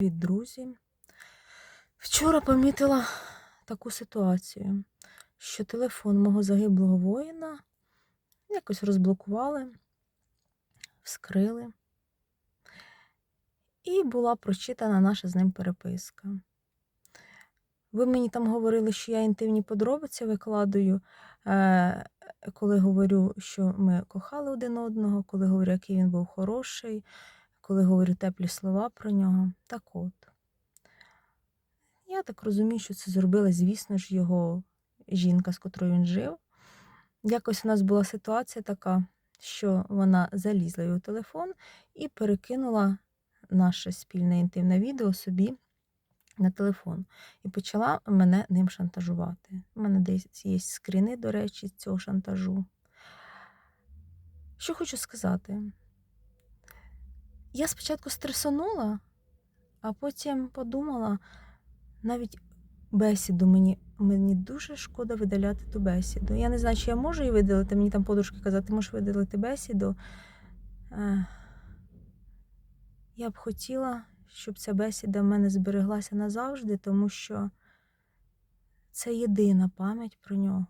Від друзі. Вчора помітила таку ситуацію, що телефон мого загиблого воїна якось розблокували, вскрили, і була прочитана наша з ним переписка. Ви мені там говорили, що я інтимні подробиці викладаю, е, коли говорю, що ми кохали один одного, коли говорю, який він був хороший, коли говорю теплі слова про нього. Так от. Я так розумію, що це зробила, звісно ж, його жінка, з котрою він жив. Якось у нас була ситуація така, що вона залізла його телефон і перекинула наше спільне інтимне відео собі на телефон і почала мене ним шантажувати. У мене десь є скріни, до речі, цього шантажу. Що хочу сказати? Я спочатку стресонула, а потім подумала, навіть бесіду мені, мені дуже шкода видаляти ту бесіду. Я не знаю, чи я можу її видалити. Мені там подружки казали, ти можеш видалити бесіду. Я б хотіла, щоб ця бесіда в мене збереглася назавжди, тому що це єдина пам'ять про нього.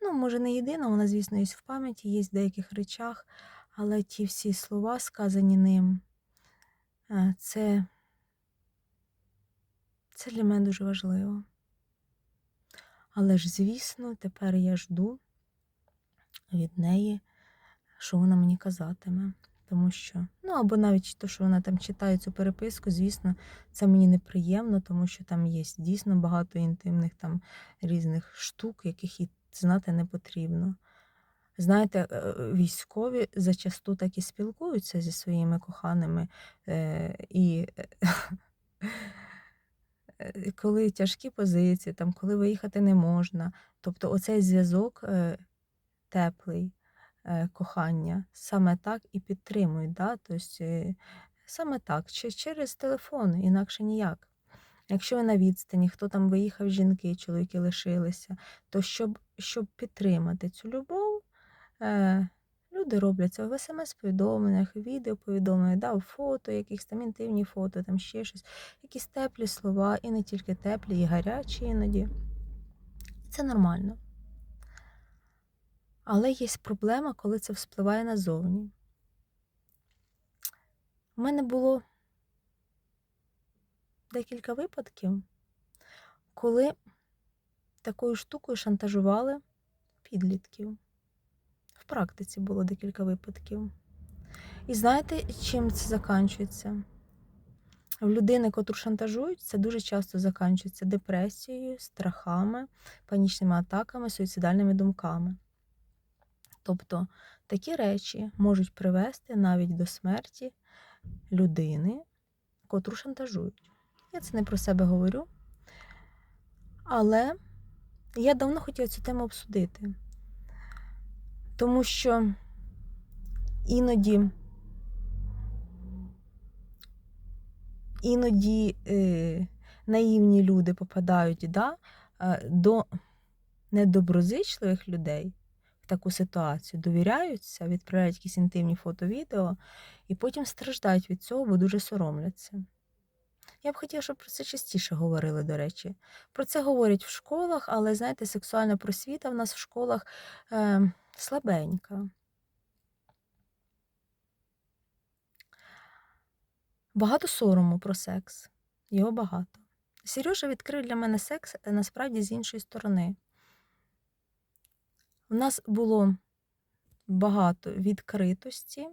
Ну, може, не єдина, вона, звісно, є в пам'яті, є в деяких речах, але ті всі слова, сказані ним, е, це, це для мене дуже важливо. Але ж, звісно, тепер я жду від неї, що вона мені казатиме. Тому що, ну або навіть те, що вона там читає цю переписку, звісно, це мені неприємно, тому що там є дійсно багато інтимних там різних штук, яких їй знати не потрібно. Знаєте, е, військові зачасту так і спілкуються зі своїми коханими, е, і е, коли тяжкі позиції, там, коли виїхати не можна. Тобто оцей зв'язок теплий, кохання, саме так і підтримують. Да? Тобто, саме так, чи через телефон, інакше ніяк. Якщо ви на відстані, хто там виїхав, жінки, чоловіки лишилися, то щоб, щоб підтримати цю любов, люди роблять це в смс-повідомленнях, відеоповідомленнях, да, фото, якихось там інтимні фото, там ще щось, якісь теплі слова, і не тільки теплі, і гарячі іноді. Це нормально. Але є проблема, коли це вспливає назовні. У мене було декілька випадків, коли такою штукою шантажували підлітків. Практиці було декілька випадків. І знаєте, чим це закінчується? В людини, котру шантажують, це дуже часто закінчується депресією, страхами, панічними атаками, суїцидальними думками. Тобто такі речі можуть привести навіть до смерті людини, котру шантажують. Я це не про себе говорю. Але я давно хотіла цю тему обсудити, тому що іноді іноді е, наївні люди попадають да, е, до недоброзичливих людей в таку ситуацію, довіряються, відправляють якісь інтимні фото-відео і потім страждають від цього, бо дуже соромляться. Я б хотіла, щоб про це частіше говорили, до речі. Про це говорять в школах, але, знаєте, сексуальна просвіта в нас в школах е, слабенька. Багато сорому про секс. Його багато. Сережа відкрив для мене секс е, насправді з іншої сторони. У нас було багато відкритості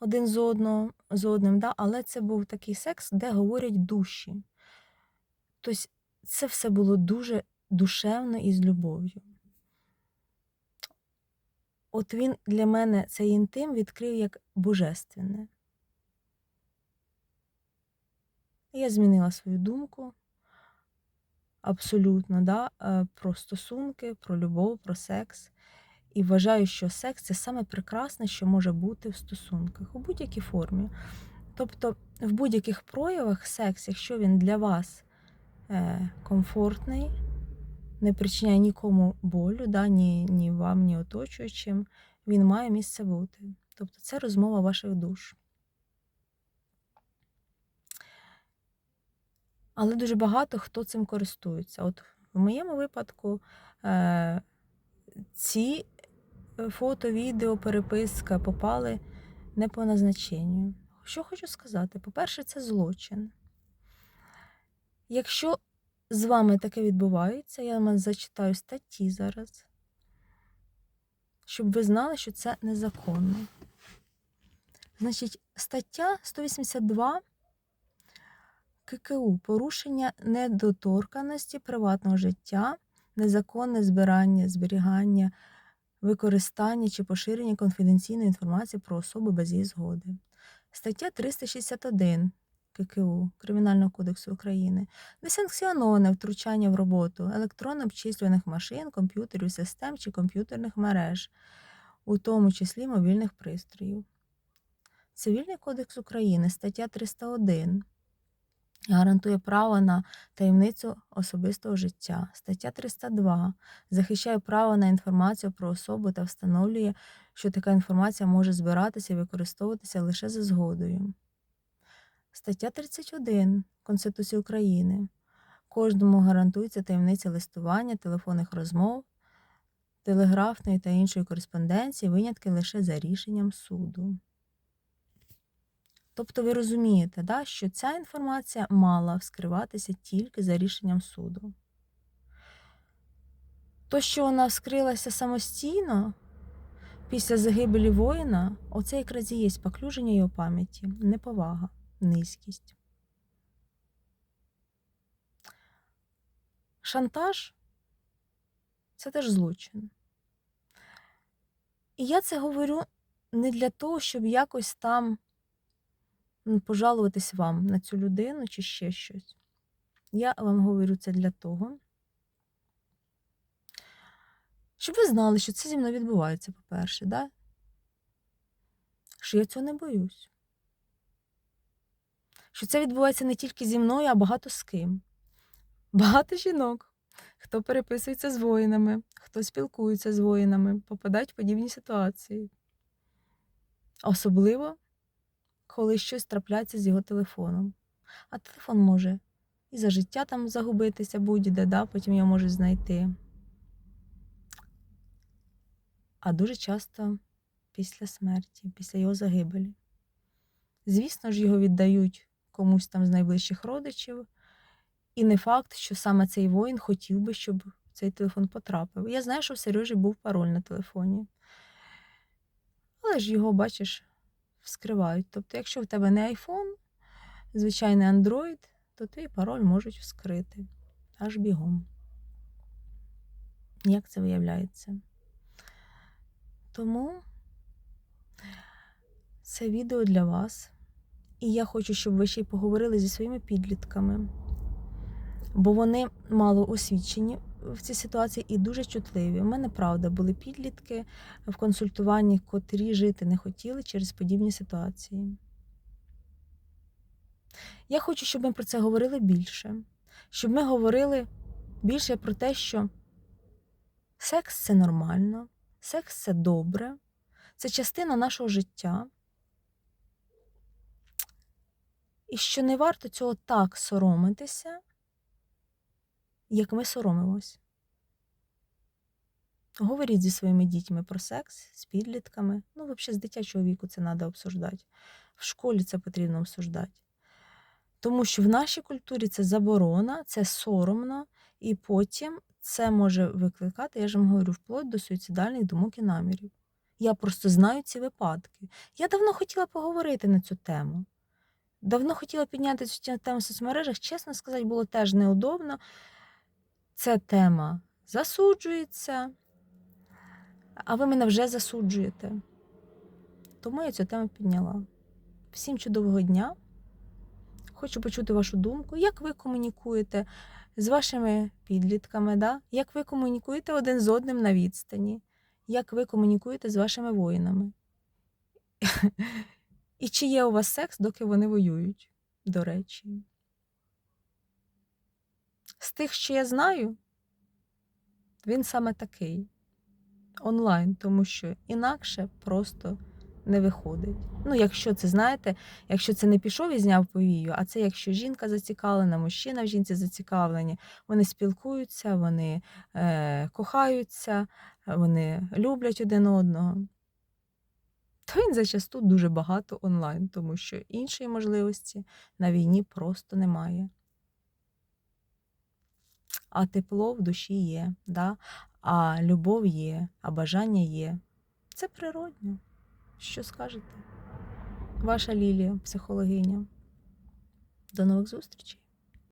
один з одного, з одним, да? але це був такий секс, де говорять душі. Тобто це все було дуже душевно і з любов'ю. От він для мене цей інтим відкрив як божественне. Я змінила свою думку абсолютно да, е, про стосунки, про любов, про секс. І вважаю, що секс це саме прекрасне, що може бути в стосунках у будь-якій формі. Тобто, в будь-яких проявах секс, якщо він для вас е, комфортний, не причиняє нікому болю, да, ні, ні вам, ні оточуючим, він має місце бути. Тобто це розмова ваших душ. Але дуже багато хто цим користується. От в моєму випадку е, ці е, фото, відео, переписка попали не по назначенню. Що хочу сказати? По-перше, це злочин. Якщо з вами таке відбувається, я вам зачитаю статті зараз, щоб ви знали, що це незаконно. Значить, стаття 182 ККУ порушення недоторканості приватного життя, незаконне збирання, зберігання, використання чи поширення конфіденційної інформації про особу без її згоди. Стаття 361 ККУ Кримінального кодексу України несанкціоноване втручання в роботу електронно обчислюваних машин, комп'ютерів, систем чи комп'ютерних мереж, у тому числі мобільних пристроїв. Цивільний кодекс України, стаття 301 гарантує право на таємницю особистого життя. Стаття 302 захищає право на інформацію про особу та встановлює, що така інформація може збиратися і використовуватися лише за згодою. Стаття 31 Конституції України. Кожному гарантується таємниця листування, телефонних розмов, телеграфної та іншої кореспонденції, винятки лише за рішенням суду. Тобто ви розумієте, да, що ця інформація мала вскриватися тільки за рішенням суду. То, що вона вскрилася самостійно після загибелі воїна, оце якраз і є поклюження його пам'яті, неповага, низькість. Шантаж це теж злочин. І я це говорю не для того, щоб якось там пожалуватись вам на цю людину чи ще щось. Я вам говорю це для того, щоб ви знали, що це зі мною відбувається, по-перше, да? що я цього не боюсь. Що це відбувається не тільки зі мною, а багато з ким. Багато жінок, хто переписується з воїнами, хто спілкується з воїнами, попадають в подібні ситуації. Особливо, коли щось трапляється з його телефоном. А телефон може і за життя там загубитися будь-де, да? потім його можуть знайти. А дуже часто після смерті, після його загибелі. Звісно ж, його віддають комусь там з найближчих родичів. І не факт, що саме цей воїн хотів би, щоб цей телефон потрапив. Я знаю, що в Сережі був пароль на телефоні. Але ж його, бачиш, вскривають. Тобто, якщо в тебе не iPhone, звичайний Android, то твій пароль можуть вскрити аж бігом. Як це виявляється? Тому це відео для вас. І я хочу, щоб ви ще й поговорили зі своїми підлітками, бо вони мало освічені в цій ситуації і дуже чутливі. У мене правда були підлітки в консультуванні, котрі жити не хотіли через подібні ситуації. Я хочу, щоб ми про це говорили більше, щоб ми говорили більше про те, що секс це нормально, секс це добре, це частина нашого життя. І що не варто цього так соромитися, як ми соромимось. Говоріть зі своїми дітьми про секс, з підлітками. Ну, взагалі, з дитячого віку це треба обсуждати. В школі це потрібно обсуждати. Тому що в нашій культурі це заборона, це соромно, і потім це може викликати, я ж вам говорю, вплоть до суїцидальних думок і намірів. Я просто знаю ці випадки. Я давно хотіла поговорити на цю тему. Давно хотіла підняти цю тему в соцмережах, чесно сказати, було теж неудобно. Ця тема засуджується, а ви мене вже засуджуєте. Тому я цю тему підняла. Всім чудового дня! Хочу почути вашу думку, як ви комунікуєте з вашими підлітками, да? як ви комунікуєте один з одним на відстані, як ви комунікуєте з вашими воїнами. І чи є у вас секс, доки вони воюють, до речі. З тих, що я знаю, він саме такий онлайн, тому що інакше просто не виходить. Ну, якщо це, знаєте, якщо це не пішов і зняв повію, а це якщо жінка зацікавлена, мужчина в жінці зацікавлені, вони спілкуються, вони е, кохаються, вони люблять один одного. То він зачасту дуже багато онлайн, тому що іншої можливості на війні просто немає. А тепло в душі є, да? а любов є, а бажання є. Це природньо. Що скажете? Ваша Лілія, психологиня. До нових зустрічей!